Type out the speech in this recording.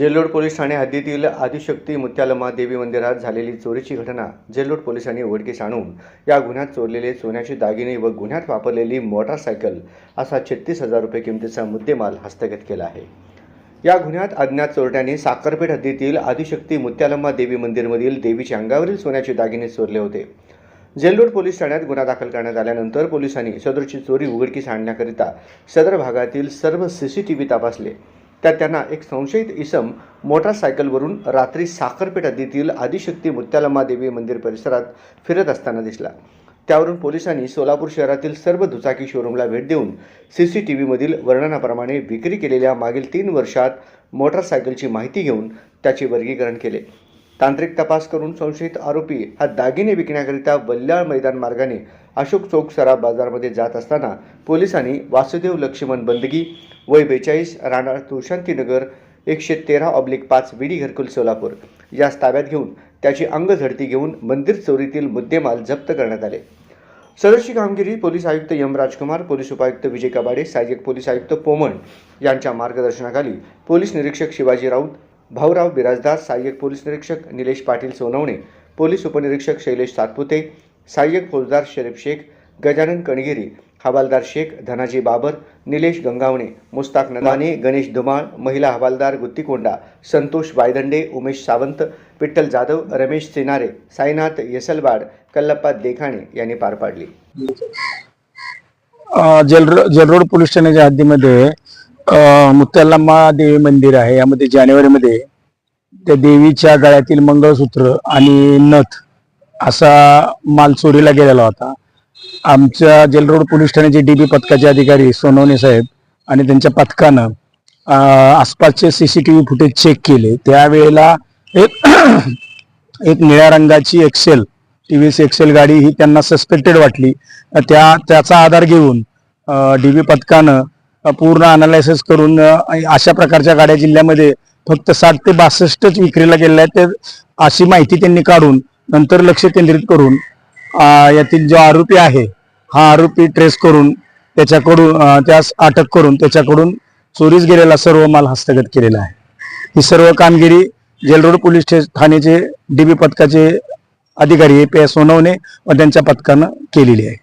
जेल्लोड police Thane हद्दीतील आदिशक्ती मुत्यालम्मा देवी मंदिरात झालेली चोरीची घटना जेल्लोड पोलिसांनी उघडकीस आणून या गुन्ह्यात चोरलेले सोन्याचे दागिने व गुन्ह्यात वापरलेली मोटारसायकल असा छत्तीस हजार रुपये किमतीचा मुद्देमाल हस्तगत केला आहे. या गुन्ह्यात अज्ञात चोरट्यांनी साखरपेठ हद्दीतील आदिशक्ती मुत्यालम्मा देवी मंदिरमधील देवीच्या अंगावरील सोन्याचे दागिने चोरले होते. जेल्लोड पोलीस ठाण्यात गुन्हा दाखल करण्यात आल्यानंतर पोलिसांनी सदरची चोरी उघडकीस आणण्याकरिता सदर भागातील सर्व सी सी टी व्ही तपासले. त्यात त्यांना एक संशयित इसम मोटारसायकलवरून रात्री साखरपेठ हद्दीतील आदिशक्ती मुत्यालम्मा देवी मंदिर परिसरात फिरत असताना दिसला. त्यावरून पोलिसांनी सोलापूर शहरातील सर्व दुचाकी शोरूमला भेट देऊन सी सी टी व्हीमधील वर्णनाप्रमाणे विक्री केलेल्या मागील तीन वर्षात मोटारसायकलची माहिती घेऊन त्याचे वर्गीकरण केले. तांत्रिक तपास करून संशयित आरोपी हा दागिने विकण्याकरिता बल्ल्याळ मैदान मार्गाने अशोक चौक सराफ बाजारमध्ये जात असताना पोलिसांनी वासुदेव लक्ष्मण बंदगी वय बेचाळीस राणा तुळशांतीनगर एकशे तेरा ऑब्लिक पाच विडी घरकुल सोलापूर. यास ताब्यात घेऊन त्याची अंग झडती घेऊन मंदिर चोरीतील मुद्देमाल जप्त करण्यात आले. सदरची कामगिरी पोलीस आयुक्त यम राजकुमार पोलीस उपायुक्त विजय कबाडे सहाय्यक पोलीस आयुक्त पोमण यांच्या मार्गदर्शनाखाली पोलीस निरीक्षक शिवाजी राऊत भाऊराव बिराजदार सहाय्यक पोलीस निरीक्षक निलेश पाटील सोनवणे पोलीस उपनिरीक्षक शैलेश सातपुते सहाय्यक फौजदार शरीफ शेख गजानन कणगिरी हवालदार शेख धनाजी बाबर निलेश गंगावणे मुस्ताक नदाने गणेश धुमाळ महिला हवालदार गुत्तीकोंडा संतोष वायदंडे उमेश सावंत विठ्ठल जाधव रमेश सिनारे साईनाथ येसलवाड कल्लप्पा देखाणे यांनी पार पाडली. अ, जलरोड पोलीस ठाण्याच्या हद्दीमध्ये अ, देवी मंदिर आहे. यामध्ये जानेवारीमध्ये त्या देवीच्या गळ्यातील मंगळसूत्र आणि नथ असा माल चोरीला गेलेला होता. आमच्या जेलरोड पोलीस ठाण्याचे डीबी पथकाचे अधिकारी सोनवणे साहेब आणि त्यांच्या पथकानं अ, आसपासचे सीसीटीव्ही फुटेज चेक केले. त्यावेळेला एक एक निळ्या रंगाची Excel T V S Excel गाडी ही त्यांना सस्पेक्टेड वाटली. त्या त्याचा आधार घेऊन डी बी पथकानं पूर्ण अनालायसिस करून अशा प्रकारच्या गाड्या जिल्ह्यामध्ये फक्त साठ ते बासष्टच विक्रीला गेलेल्या आहेत. ते अशी माहिती त्यांनी काढून नंतर लक्ष केंद्रित करून यातील जो आरोपी आहे हा आरोपी ट्रेस करून त्याच्याकडून त्यास अटक करून त्याच्याकडून चोरीस गेलेला सर्व माल हस्तगत केलेला आहे. ही सर्व कामगिरी जेलरोड पोलीस स्टे- ठाण्याचे डीबी पथकाचे अधिकारी ए पी एस सोनवणे व त्यांच्या पथकानं केलेली आहे.